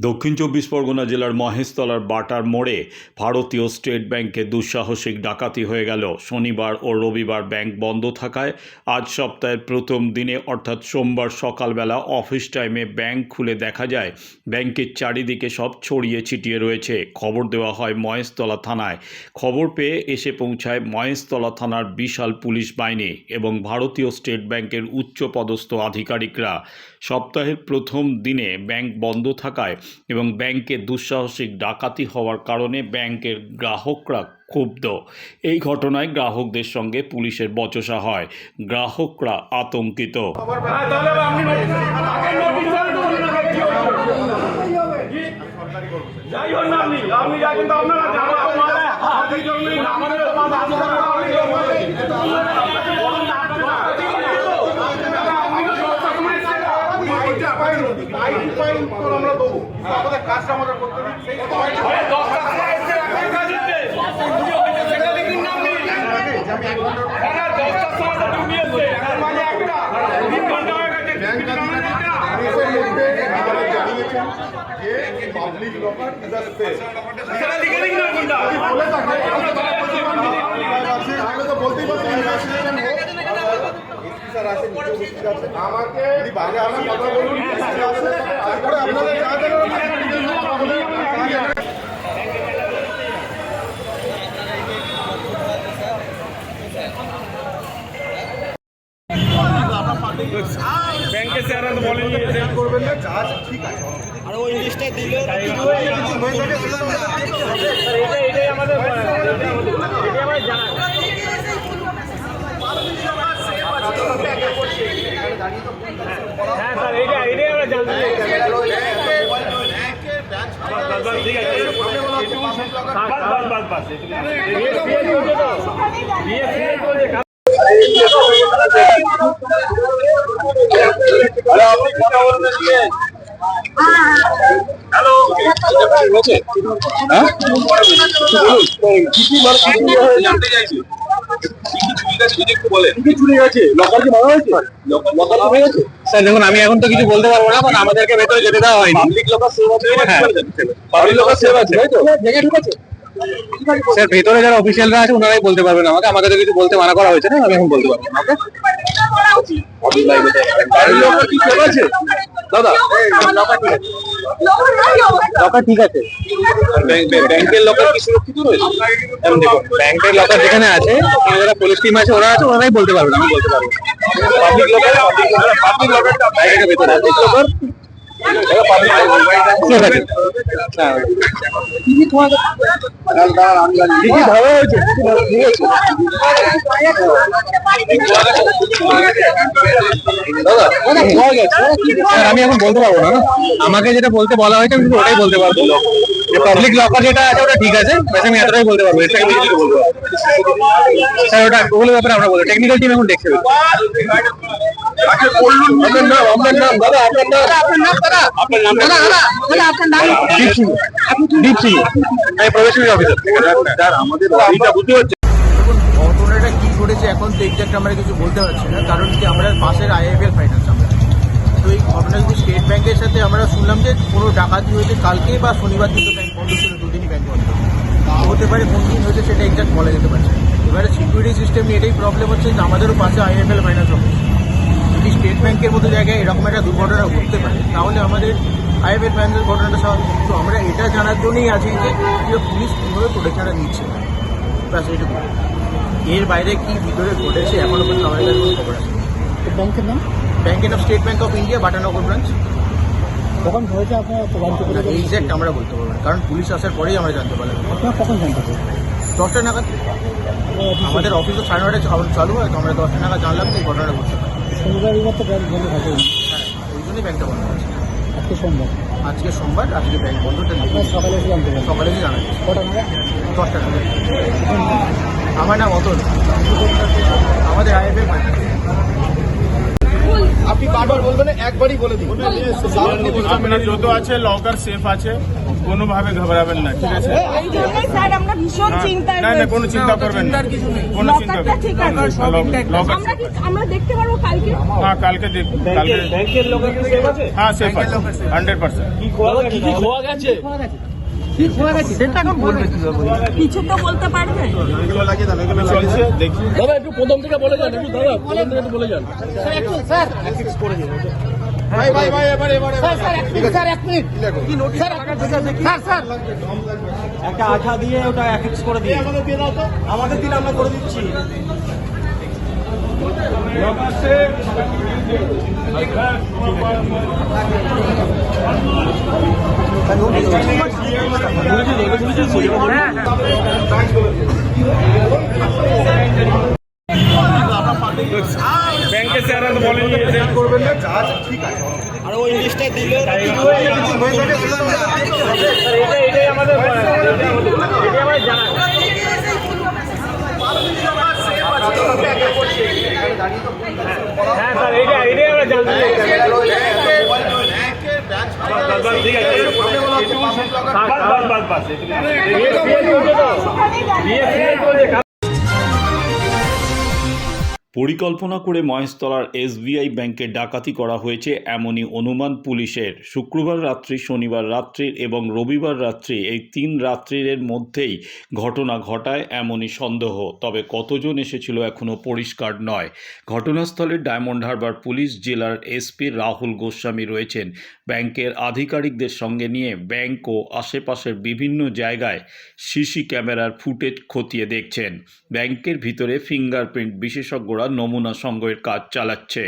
দক্ষিণ চব্বিশ পরগনা জেলার মহেশতলার বাটার মোড়ে ভারতীয় স্টেট ব্যাংকে দুঃসাহসিক ডাকাতি হয়ে গেল। শনিবার ও রবিবার ব্যাংক বন্ধ থাকায় আজ সপ্তাহের প্রথম দিনে অর্থাৎ সোমবার সকালবেলা অফিস টাইমে ব্যাংক খুলে দেখা যায়, ব্যাংকের চারিদিকে সব ছড়িয়ে ছিটিয়ে রয়েছে। খবর দেওয়া হয় মহেশতলা থানায়। খবর পেয়ে এসে পৌঁছায় মহেশতলা থানার বিশাল পুলিশ বাহিনী এবং ভারতীয় স্টেট ব্যাংকের উচ্চপদস্থ আধিকারিকরা। সপ্তাহের প্রথম দিনে ব্যাংক বন্ধ থাকায় এবং ব্যাংকে দুঃসাহসিক ডাকাতি হওয়ার কারণে ব্যাংকের গ্রাহকরা ক্ষুব্ধ এই ঘটনায় গ্রাহকদের সঙ্গে পুলিশের বচসা হয় গ্রাহকরা আতঙ্কিত হ্যাঁ? যাই হোক না আপনি, আপনি কিন্তু আপনারা আমাদের মাথা হাতে ধরে আপনি কেউ বলেন। বলুন না, আপনি না। আপনি তো সব সময় সময় তো ডিউটি আছে, তার মানে একটা। তিন ঘণ্টা হয়ে গেছে, ডিউটি নামে দিচ্ছে না। সেটা লিখে দিন না কোনটা? আমাকে বাইরে আমার কথা বলুন। তারপরে আপনাদের যা দেবেন ব্যাংকে স্যার তো বলেনি করবেন না যা আছে ঠিক আছে। এটাই আমাদের এটাই আমাদের জানা হ্যাঁ স্যার এইটা এটাই আমরা জানতে চাই বাস, বাস, আছে তো স্যার দেখুন আমি এখন তো কিছু বলতে পারব না কারণ আমাদেরকে ভেতরে যেতে দেওয়া হয়নি। স্যার ভেতরে যারা অফিসিয়ালরা আছে ওনারাই বলতে পারবেন আমাকে। আমাকে তো কিছু বলতে মানা করা হয়েছে না আমি এখন বলতে পারব না। ওকে দাদা লকার ঠিক আছে। ব্যাংকের লকার কি সুরক্ষিত রয়েছে? দেখুন ব্যাংকের লকার যেখানে আছে ওখানে যারা পুলিশ টিম আছে ওরা আছে ওরাই বলতে পারবে আমি বলতে পারব পাবলিক লকার পাবলিক লকার আছে। লকার হ্যাঁ আমি এখন বলতে পারব না। আমাকে যেটা বলতে বলা হয়েছে, আমি ওটাই বলতে পারব। পাবলিক লকার যেটা আছে, ওটা ঠিক আছে ব্যাস আমি এতটাই বলতে পারব বেশি কিছু বলতে স্যার, ওটা ওগুলোর ব্যাপারে আমরা বলব টেকনিক্যাল টিম এখন দেখছে। আপনার নাম আপনার নাম দাদা আপনার নাম আপনার নাম। ঘটনাটা কি ঘটেছে এখন তো এক্সাক্ট আমরা কিছু বলতে পারছি না কারণ কি আমরা পাশের আইএফএল ফাইন্যান্স আমরা। তো এই ঘটনা যদি স্টেট ব্যাংকের সাথে আমরা শুনলাম যে কোনো ডাকাতি হয়েছে কালকে বা শনিবার দিন তো ব্যাংক বন্ধ ছিল দুদিনই ব্যাংক বন্ধ। হতে পারে কোন দিন হয়েছে সেটা এক্সাক্ট বলা যেতে পারছে এবারে সিকিউরিটি সিস্টেম নিয়ে এটাই প্রবলেম হচ্ছে যে আমাদেরও পাশে আইএফএল ফাইন্যান্স অফিস স্টেট ব্যাংকের মতো জায়গায় এরকম একটা দুর্ঘটনা ঘটতে পারে তাহলে আমাদের আইএফএল ফাইন্যান্সের ঘটনাটা স্বাভাবিক। তো আমরা এটা জানার জন্যই আছি যে পুলিশ কীভাবে প্রোটেকশনটা নিচ্ছে। ব্যাস এইটুকু। এর বাইরে কি ভিতরে ঘটেছে এখনও পর্যন্ত আমাদের কাছে কোনো খবর আছে ব্যাংকের নাম? ব্যাংকের of state bank of India Batanagar branch. কখন হয়েছে আপনারা জানতে আমরা বলতে পারব না কারণ পুলিশ আসার পরেই আমরা জানতে পারলাম। আপনারা কখন জানতে দশটা নাগাদ। আমাদের অফিস তো সাড়ে নটায় চালু- হয় তো আমরা দশটা নাগাদ জানলাম যে এই ঘটনাটা ঘটতে পারে শনিবার রবিবার তো ব্যাংক বন্ধ থাকে। হ্যাঁ ওই জন্যই ব্যাংকটা বন্ধ আছে। আজকে সোমবার। আজকে সোমবার আজকে ব্যাংক বন্ধটা নেই আপনারা সকালে এসে জানতে পারেন সকালে এসে কটা নাগাদ? দশটা নাগাদ। আমার নাম অতল। আমাদের আইএফএল আপনি বারবার বলবেন একবারই বলে দিন। যত আছে লকার সেফ আছে। কোনোভাবে ঘাবড়াবেন না ঠিক আছে? এই স্যার আমরা ভীষণ চিন্তায় না না কোনো চিন্তা করবেন না। কোনো চিন্তা লকারটা ঠিক আছে। আমরা কি আমরা দেখতে পারব কালকে? হ্যাঁ কালকে দেখুন কালকে ব্যাংকের লোকের সেফ আছে? হ্যাঁ সেফ আছে। কিছু তো বলতে পারবে। দাদা একটু প্রথম থেকে বলে যান একটু দাদা প্রথম থেকে বলে যান। ভাই ভাই ভাই এবার এবার স্যার স্যার এক মিনিট স্যার এক মিনিট। কি নোটিশ স্যার স্যার একটা আঠা দিয়ে ওটা অ্যাফিক্স করে দিই আমাদের দিয়ে দাও তো। আমাদের দিলে আমরা করে দিচ্ছি। ব্যাংকে বলেনি করবেন না যা আছে ঠিক আছে আর ওই লিস্টটা দিলে এটাই আমাদের এটাই আমাদের জানা হ্যাঁ স্যার এইটা এটাই আমরা জানতে চাই বাস বাস ঠিক আছে বাস বাস বাস পরিকল্পনা করে মহেশতলার এসবিআই ব্যাংকে ডাকাতি করা হয়েছে এমনই অনুমান পুলিশের। শুক্রবার রাত্রি, শনিবার রাত্রির এবং রবিবার রাত্রি এই তিন রাত্রির মধ্যেই ঘটনা ঘটায় এমনই সন্দেহ। তবে কতজন এসেছিল এখনও পরিষ্কার নয়। ঘটনাস্থলে ডায়মন্ড হারবার পুলিশ জেলার এসপি রাহুল গোস্বামী রয়েছেন। ব্যাংকের আধিকারিকদের সঙ্গে নিয়ে ব্যাংক ও আশেপাশের বিভিন্ন জায়গায় সিসি ক্যামেরার ফুটেজ খতিয়ে দেখছেন। ব্যাংকের ভিতরে ফিঙ্গারপ্রিন্ট বিশেষজ্ঞরা নমুনা সংগ্রহের কাজ চালাচ্ছে।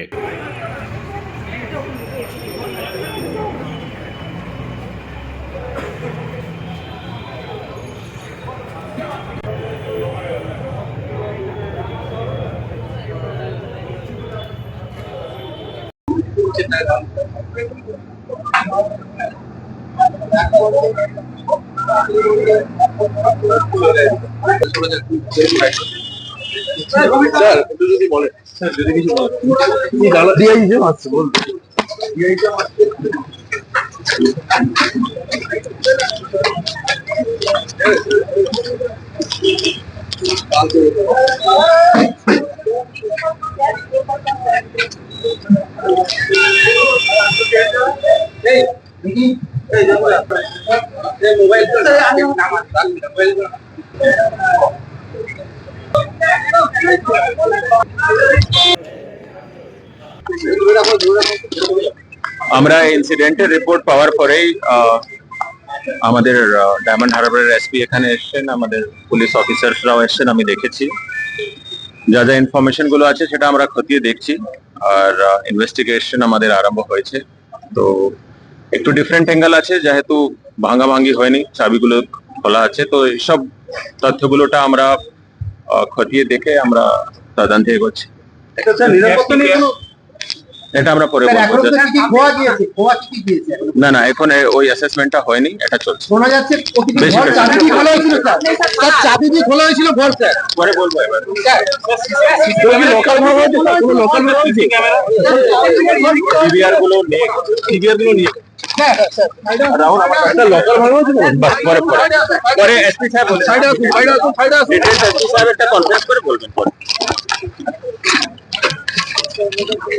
স্যার একটু যদি বলেন স্যার যদি কিছু বলেন কি গালা দিয়ে যে মারছে বলবে আমরা ইনসিডেন্টের রিপোর্ট পাওয়ার পরেই আমাদের ডায়মন্ড হারবারের এসপি এখানে এসেছেন, আমাদের পুলিশ অফিসার্সরাও এসেছেন, আমি দেখেছি। যা যা ইনফরমেশনগুলো আছে সেটা আমরা খতিয়ে দেখছি, আর ইনভেস্টিগেশন আমাদের আরম্ভ হয়েছে। তো একটু ডিফারেন্ট অ্যাঙ্গেল আছে, যেহেতু ভাঙাভাঙি হয়নি, চাবিগুলো খোলা আছে, তো এইসব তথ্যগুলোটা আমরা খতিয়ে দেখে আমরা তদন্তে এগোচ্ছি এটা আমরা পরে বলব না না এখন ওই অ্যাসেসমেন্টটা হয়নি এটা চলছে শোনা যাচ্ছে বেশি চাবি খোলা হয়েছিল স্যার চাবি দিয়ে খোলা হয়েছিল ঘর স্যার পরে বলব এবার লোকাল লোকালগুলো গুলো নিয়ে পরে এসপি সাহেব বলে সাইডে আসুন সাইডে আসুন সাইডে আসুন এসপি সাহেব একটা কনফারেন্স করে বলবেন পরে। দক্ষিণ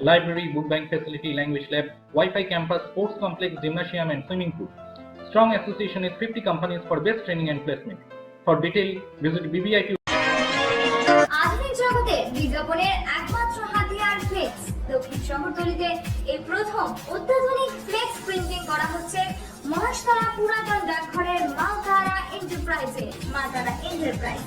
library, book bank facility, language lab, Wi-Fi campus, sports complex, gymnasium, and swimming pool. strong association with 50 companies for best training and placement. For detail, visit ডাকঘরের মালতারা এন্টারপ্রাইজে মালতারা এন্টারপ্রাইজ